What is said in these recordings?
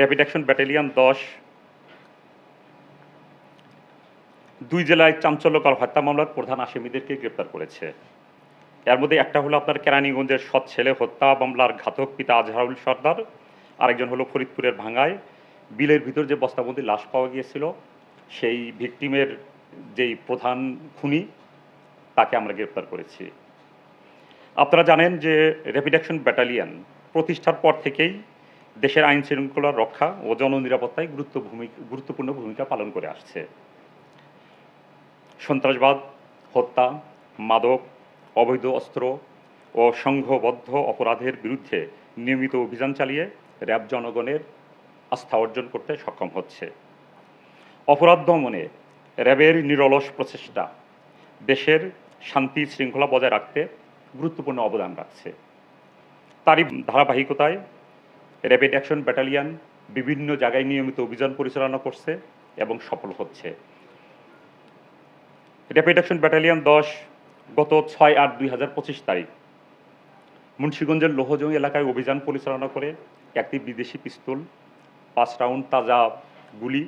Rapid action battalion দশ, দুই জেলায় চাঞ্চল্যকর হত্যা মামলার প্রধান আসামিদেরকে গ্রেপ্তার করেছে। এর মধ্যে একটা হলো আপনার কেরানীগঞ্জের সৎ ছেলে হত্যা মামলার ঘাতক পিতা আজহারুল সর্দার, আরেকজন হলো ফরিদপুরের ভাঙ্গায়। বিলের ভিতর যে বস্তাবন্দি লাশ পাওয়া গিয়েছিল, সেই ভিকটিমের যেই প্রধান খুনি, তাকে আমরা গ্রেপ্তার করেছি। আপনারা জানেন যে র্যাপিড অ্যাকশন ব্যাটালিয়ন প্রতিষ্ঠার পর থেকেই দেশের আইন শৃঙ্খলা রক্ষা ও জননিরাপত্তায় গুরুত্ব ভূমিকা গুরুত্বপূর্ণ ভূমিকা পালন করে আসছে। সন্ত্রাসবাদ, হত্যা, মাদক, অবৈধ অস্ত্র ও সংঘবদ্ধ অপরাধের বিরুদ্ধে নিয়মিত অভিযান চালিয়ে র্যাব জনগণের আস্থা অর্জন করতে সক্ষম হচ্ছে। অপরাধ দমনে র্যাবের নিরলস প্রচেষ্টা দেশের শান্তি শৃঙ্খলা বজায় রাখতে গুরুত্বপূর্ণ অবদান রাখছে। তারই ধারাবাহিকতায় র্যাপিড অ্যাকশন ব্যাটালিয়ন বিভিন্ন জায়গায় নিয়মিত অভিযান পরিচালনা করছে এবং সফল হচ্ছে। র্যাপিড অ্যাকশন ব্যাটালিয়ন দশ, গত ছয় আট দুই হাজার পঁচিশ তারিখ। মুন্সীগঞ্জের লোহজং এলাকায় অভিযান পরিচালনা করে একটি বিদেশি পিস্তল, পাঁচ রাউন্ড তাজা গুলি,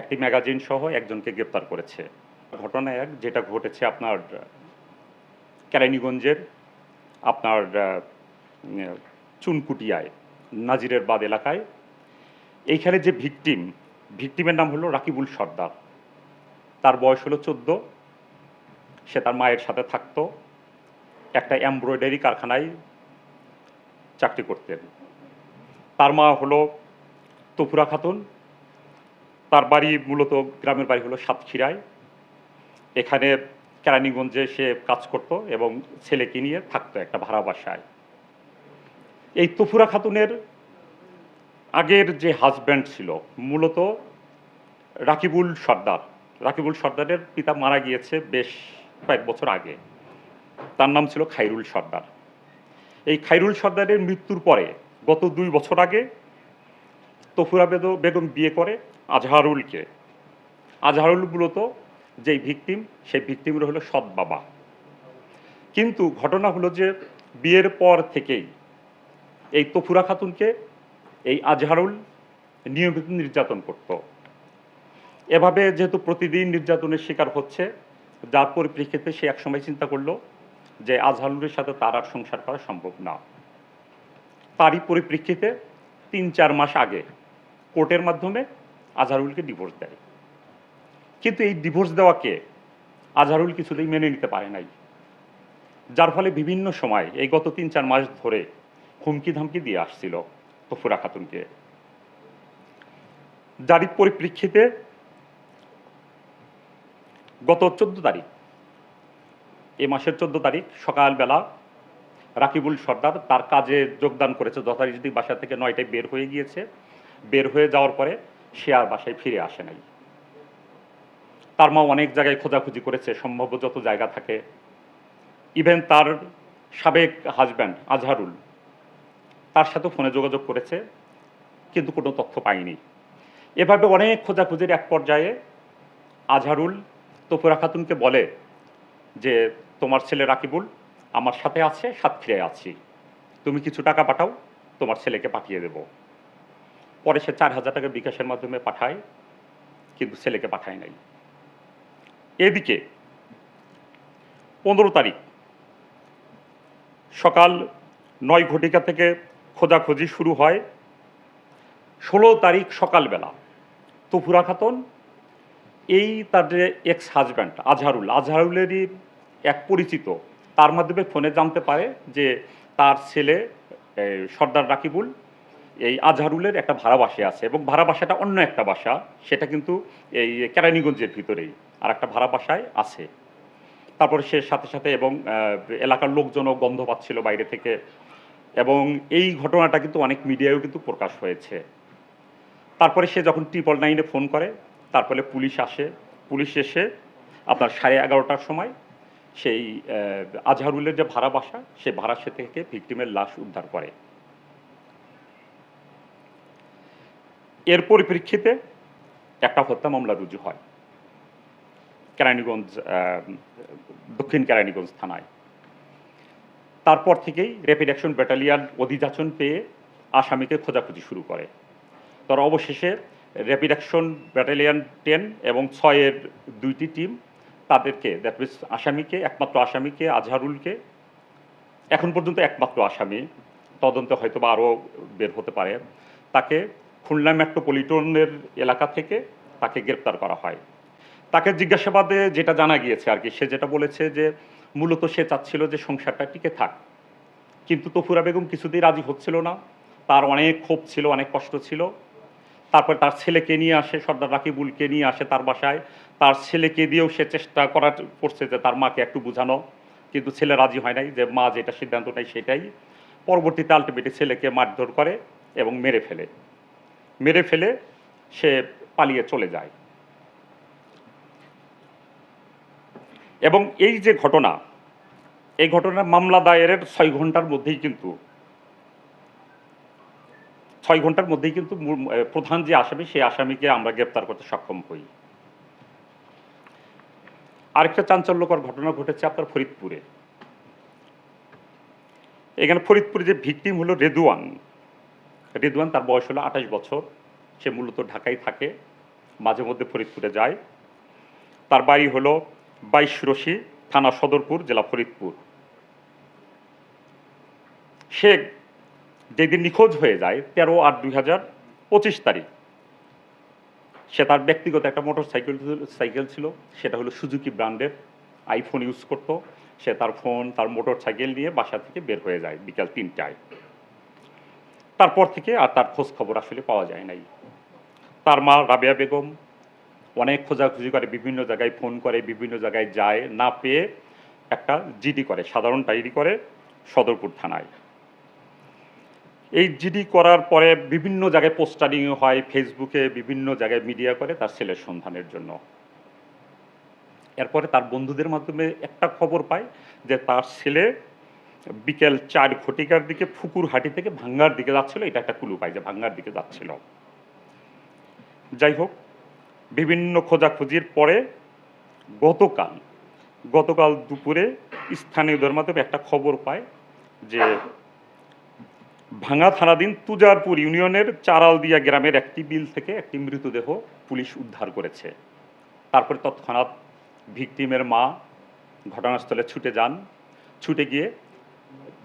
একটি ম্যাগাজিন সহ একজনকে গ্রেপ্তার করেছে। ঘটনা এক, যেটা ঘটেছে আপনার, কেরানীগঞ্জের আপনার চুনকুটিয়ায়। নাজিরের বাদ এলাকায়। এইখানে যে ভিকটিম, ভিকটিমের নাম হলো রাকিবুল সর্দার। তার বয়স হলো চোদ্দ। সে তার মায়ের সাথে থাকতো। একটা এমব্রয়ডারি কারখানায় চাকরি করতেন। তার মা হলো তফুরা খাতুন। তার বাড়ি মূলত গ্রামের বাড়ি হলো সাতক্ষীরায়। এখানে কেরানীগঞ্জে সে কাজ করত এবং ছেলেকে নিয়ে থাকতো একটা ভাড়া বাসায়। এই তফুরা খাতুনের আগের যে হাজব্যান্ড ছিল, মূলত রাকিবুল সর্দার। রাকিবুল সর্দারের পিতা মারা গিয়েছে বেশ কয়েক বছর আগে। তার নাম ছিল খাইরুল সর্দার। এই খাইরুল সর্দারের মৃত্যুর পরে গত দুই বছর আগে তফুরা বেদ- বেগম বিয়ে করে আজহারুলকে। আজহারুল মূলত যেই ভিকটিম, সেই ভিকটিমের হলো সৎ বাবা। কিন্তু ঘটনা হলো যে বিয়ের পর থেকেই এই তফুরা খাতুনকে, এই আজহারুল নিয়মিত নির্যাতন করত। এভাবে যেহেতু প্রতিদিন নির্যাতনের শিকার হচ্ছে, যার পরিপ্রেক্ষিতে সে একসময় চিন্তা করল যে আজহারুলের সাথে তার আর সংসার করা সম্ভব না। তারই পরিপ্রেক্ষিতে তিন চার মাস আগে কোর্টের মাধ্যমে আজহারুলকে ডিভোর্স দেয়। কিন্তু এই ডিভোর্স দেওয়াকে আজহারুল কিছুতেই মেনে নিতে পারে নাই। যার ফলে বিভিন্ন সময় এই গত তিন চার মাস ধরে হুমকি ধামকি দিয়ে আসছিল তফুরা খাতুনকে। যারই পরিপ্রেক্ষিতে গত চোদ্দ তারিখ, এ মাসের চোদ্দ তারিখ সকালবেলা রাকিবুল সর্দার তার কাজে যোগদান করেছে, যথারীতি বাসা থেকে নয়টায় বের হয়ে গিয়েছে। বের হয়ে যাওয়ার পরে সে আর বাসায় ফিরে আসে নাই। তার মা অনেক জায়গায় খোঁজাখুঁজি করেছে, সম্ভাব্য যত জায়গা থাকে। ইভেন তার সাবেক হাজব্যান্ড আজহারুল তার সাথে ফোনে যোগাযোগ করেছে, কিন্তু কোনো তথ্য পায়নি। এভাবে অনেক খোঁজাখুঁজির এক পর্যায়ে আজহারুল তফুরা খাতুনকে বলে যে, তোমার ছেলে রাকিবুল আমার সাথে আছে সাতক্ষীরায় আছি। তুমি কিছু টাকা পাঠাও, তোমার ছেলেকে পাঠিয়ে দেব। পরে সে চার হাজার টাকা বিকাশের মাধ্যমে পাঠায়, কিন্তু ছেলেকে পাঠায় নাই। এদিকে পনেরো তারিখ সকাল নয় ঘটিকা থেকে খোঁজাখুঁজি শুরু হয় ষোলো তারিখ সকালবেলা। তফুরা খাতুন এই তার যে এক্স হাজব্যান্ড আজহারুল, আজহারুলেরই এক পরিচিত, তার মাধ্যমে ফোনে জানতে পারে যে তার ছেলে সর্দার রাকিবুল, এই আজহারুলের একটা ভাড়া আছে এবং ভাড়া বাসাটা অন্য একটা বাসা, সেটা কিন্তু এই কেরানীগঞ্জের ভিতরেই আর একটা ভাড়া বাসায় আছে। তারপরে সে সাথে সাথে এবং এলাকার লোকজনও গন্ধ পাচ্ছিল বাইরে থেকে এবং এই ঘটনাটা কিন্তু অনেক মিডিয়ায়ও কিন্তু প্রকাশ হয়েছে। তারপরে সে যখন ট্রিপল নাইনে ফোন করে, তারপরে পুলিশ আসে। পুলিশ এসে আপনার সাড়ে এগারোটার সময় সেই আজহারুলের যে ভাড়া বাসা, সে ভাড়া সে থেকে ভিকটিমের লাশ উদ্ধার করে। এর পরিপ্রেক্ষিতে একটা হত্যা মামলা রুজু হয়। কেরানীগঞ্জ দক্ষিণ কেরানীগঞ্জ থানায়। তারপর থেকেই র্যাপিড অ্যাকশন ব্যাটালিয়ান অধিযাচন পেয়ে আসামিকে খোঁজাখুঁজি শুরু করে। তারা অবশেষে র্যাপিড অ্যাকশন ব্যাটালিয়ান টেন এবং ছয়ের দুইটি টিম তাদেরকে দ্যাট মিনস আসামিকে, একমাত্র আসামিকে, আজহারুলকে, এখন পর্যন্ত একমাত্র আসামি, তদন্তে হয়তো বা আরও বের হতে পারে, তাকে খুলনা মেট্রোপলিটনের এলাকা থেকে তাকে গ্রেপ্তার করা হয়। তাকে জিজ্ঞাসাবাদে যেটা জানা গিয়েছে আর কি, সে যেটা বলেছে যে মূলত সে চাচ্ছিল যে সংসারটা টিকে থাক। কিন্তু তফুরা বেগম কিছুতেই রাজি হচ্ছিল না। তার অনেক ক্ষোভ ছিল, অনেক কষ্ট ছিল। তারপর তার ছেলেকে নিয়ে আসে, সর্দার রাকিবুলকে নিয়ে আসে তার বাসায়। তার ছেলেকে দিয়েও সে চেষ্টা করার করছে যে তার মাকে একটু বোঝানো। কিন্তু ছেলে রাজি হয় নাই যে মা যেটা সিদ্ধান্ত নেয় সেটাই। পরবর্তীতে আলটিমেটলি ছেলেকে মারধর করে এবং মেরে ফেলে। মেরে ফেলে সে পালিয়ে চলে যায়। এবং এই যে ঘটনা, এই ঘটনার মামলা দায়েরের ছয় ঘণ্টার মধ্যেই কিন্তু, ছয় ঘণ্টার মধ্যেই কিন্তু প্রধান যে আসামি, সেই আসামিকে আমরা গ্রেপ্তার করতে সক্ষম হই। আরেকটা চাঞ্চল্যকর ঘটনা ঘটেছে আপনার ফরিদপুরে। এখানে ফরিদপুরে যে ভিকটিম হলো রেদুয়ান। রেদুয়ান তার বয়স হলো আঠাশ বছর। সে মূলত ঢাকায় থাকে, মাঝে মধ্যে ফরিদপুরে যায়। তার বাড়ি হলো বাইশ রশি, থানা সদরপুর, জেলা ফরিদপুর। সে যেদিন নিখোঁজ হয়ে যায়, তেরো আট দুই হাজার পঁচিশ তারিখ, সে তার ব্যক্তিগত একটা মোটর সাইকেল সাইকেল ছিল, সেটা হলো সুজুকি ব্র্যান্ডের, আইফোন ইউজ করত। সে তার ফোন, তার মোটর সাইকেল নিয়ে বাসা থেকে বের হয়ে যায় বিকাল তিনটায়। তারপর থেকে আর তার খোঁজ খবর আসলে পাওয়া যায় নাই। তার মা রাবেয়া বেগম অনেক খোঁজাখুঁজি করে, বিভিন্ন জায়গায় ফোন করে, বিভিন্ন জায়গায় যায়, না পেয়ে একটা জিডি করে, সাধারণ ডায়েরি করে সদরপুর থানায়। এই জিডি করার পরে বিভিন্ন জায়গায় পোস্টারিং হয় ফেসবুকে বিভিন্ন জায়গায় মিডিয়া করে তার ছেলের সন্ধানের জন্য। এরপরে তার বন্ধুদের মাধ্যমে একটা খবর পায় যে তার ছেলে বিকেল চার ঘটিকার দিকে ফুকুরহাটি থেকে ভাঙ্গার দিকে যাচ্ছিল, এটা একটা কুলু পায় যে ভাঙ্গার দিকে যাচ্ছিল। যাই হোক বিভিন্ন খোঁজাখুঁজির পরে গতকাল গতকাল দুপুরে স্থানীয়দের মাধ্যমে একটা খবর পায় যে ভাঙা থানাধীন তুজারপুর ইউনিয়নের চারালদিয়া গ্রামের একটি বিল থেকে একটি মৃতদেহ পুলিশ উদ্ধার করেছে। তারপরে তৎক্ষণাৎ ভিকটিমের মা ঘটনাস্থলে ছুটে যান। ছুটে গিয়ে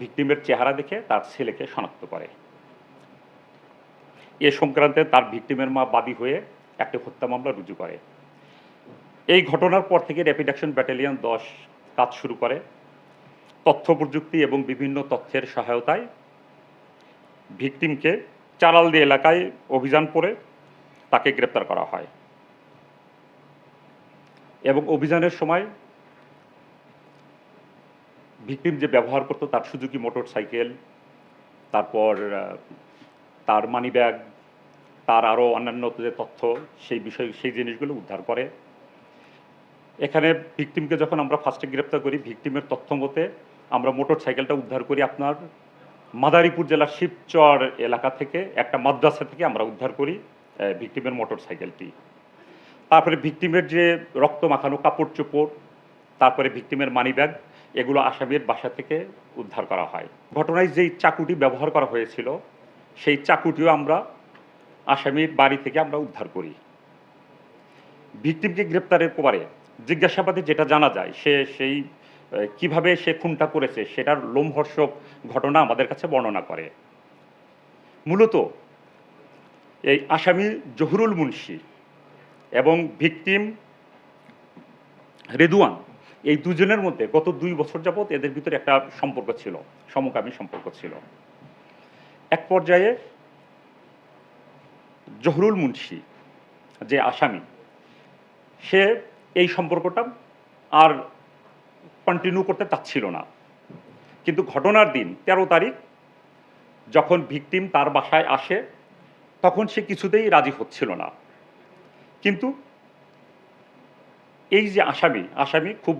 ভিকটিমের চেহারা দেখে তার ছেলেকে শনাক্ত করে। এ সংক্রান্তে তার ভিকটিমের মা বাদী হয়ে একটি হত্যা মামলা রুজু করে। এই ঘটনার পর থেকে র্যাপিড অ্যাকশন ব্যাটালিয়ন দশ কাজ শুরু করে। তথ্য প্রযুক্তি এবং বিভিন্ন তথ্যের সহায়তায় ভিকটিমকে চারালদি এলাকায় অভিযান করে তাকে গ্রেপ্তার করা হয়। এবং অভিযানের সময় ভিকটিম যে ব্যবহার করতো তার সুজুকি মোটর সাইকেল তারপর তার মানি ব্যাগ তার আরও অন্যান্য যে তথ্য, সেই বিষয়, সেই জিনিসগুলো উদ্ধার করে। এখানে ভিকটিমকে যখন আমরা ফার্স্টে গ্রেপ্তার করি, ভিকটিমের তথ্য মতে আমরা মোটর সাইকেলটা উদ্ধার করি আপনার মাদারীপুর জেলার শিবচর এলাকা থেকে, একটা মাদ্রাসা থেকে আমরা উদ্ধার করি ভিকটিমের মোটর সাইকেলটি তারপরে ভিকটিমের যে রক্ত মাখানো কাপড় চোপড়, তারপরে ভিকটিমের মানি ব্যাগ, এগুলো আসামির বাসা থেকে উদ্ধার করা হয়। ঘটনায় যেই চাকুটি ব্যবহার করা হয়েছিল, সেই চাকুটিও আমরা আসামির বাড়ি থেকে আমরা উদ্ধার করি। ভিকটিমকে গ্রেপ্তারের পরে জিজ্ঞাসাবাদে যেটা জানা যায়, সে সেই কীভাবে সে খুনটা করেছে সেটার লোমহর্ষক ঘটনা আমাদের কাছে বর্ণনা করে। মূলত এই আসামি জহুরুল মুন্সি এবং ভিকটিম রেদুয়ান এই দুজনের মধ্যে গত দুই বছর যাবৎ এদের ভিতরে একটা সম্পর্ক ছিল, সমকামী সম্পর্ক ছিল। এক পর্যায়ে জহরুল মুন্সি, যে আসামি, সে এই সম্পর্কটা আর কন্টিনিউ করতে চাচ্ছিল না। কিন্তু ঘটনার দিন, তেরো তারিখ, যখন ভিকটিম তার বাসায় আসে, তখন সে কিছুতেই রাজি হচ্ছিল না। কিন্তু এই যে আসামি আসামি খুব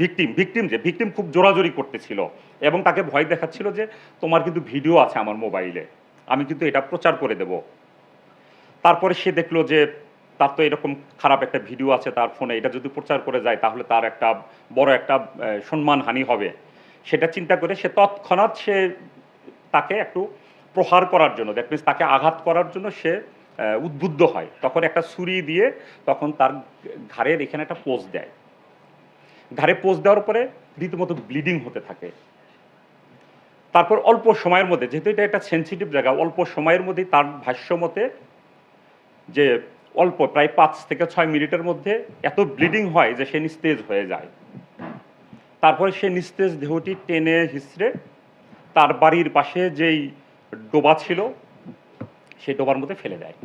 ভিকটিম ভিকটিম যে, ভিকটিম খুব জোরাজোরি করতেছিল এবং তাকে ভয় দেখাচ্ছিল যে, তোমার কিন্তু ভিডিও আছে আমার মোবাইলে। আমি কিন্তু এটা প্রচার করে দেব। তারপরে সে দেখল যে তার তো এরকম খারাপ একটা ভিডিও আছে তার ফোনে, এটা যদি প্রচার করে যায় তাহলে তার একটা বড় একটা সম্মানহানি হবে। সেটা চিন্তা করে সে তৎক্ষণাৎ সে তাকে একটু প্রহার করার জন্য দ্যাট মিনস তাকে আঘাত করার জন্য সে উদ্বুদ্ধ হয়। তখন একটা ছুরি দিয়ে তখন তার ঘাড়ের এখানে একটা পোজ দেয়। ঘাড়ে পোজ দেওয়ার পরে রীতিমতো ব্লিডিং হতে থাকে। তারপর অল্প সময়ের মধ্যে, যেহেতু এটা একটা সেন্সিটিভ জায়গা, অল্প সময়ের মধ্যে তার ভাষ্য মতে যে অল্প প্রায় পাঁচ থেকে ছয় মিনিটের মধ্যে এত ব্লিডিং হয় যে সে নিস্তেজ হয়ে যায়। তারপরে সে নিস্তেজ দেহটি টেনে হিসড়ে তার বাড়ির পাশে যেই ডোবা ছিল, সেই ডোবার মধ্যে ফেলে দেয়।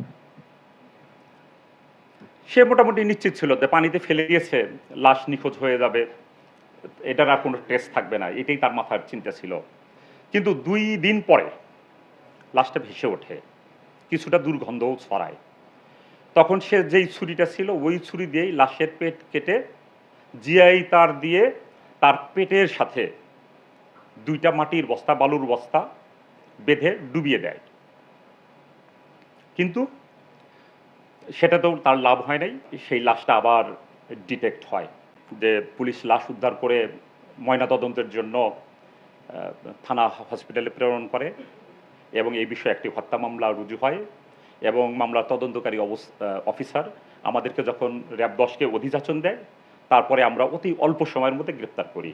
সে মোটামুটি নিশ্চিত ছিল যে পানিতে ফেলে দিয়েছে, লাশ নিখোঁজ হয়ে যাবে, এটার আর কোনো টেস্ট থাকবে না, এটাই তার মাথার চিন্তা ছিল। কিন্তু দুই দিন পরে লাশটা ভেসে ওঠে, কিছুটা দুর্গন্ধও ছড়ায়। তখন সে যেই ছুরিটা ছিল, ওই ছুরি দিয়েই লাশের পেট কেটে জিআই তার দিয়ে তার পেটের সাথে দুইটা মাটির বস্তা, বালুর বস্তা বেঁধে ডুবিয়ে দেয়। কিন্তু সেটা তো তার লাভ হয় নাই, সেই লাশটা আবার ডিটেক্ট হয় যে পুলিশ লাশ উদ্ধার করে ময়নাতদন্তের জন্য থানা হসপিটালে প্রেরণ করে এবং এই বিষয়ে একটি হত্যা মামলা রুজু হয় এবং মামলার তদন্তকারী অফিসার আমাদেরকে যখন র্যাব দশকে অধিযাচন দেয়, তারপরে আমরা অতি অল্প সময়ের মধ্যে গ্রেপ্তার করি।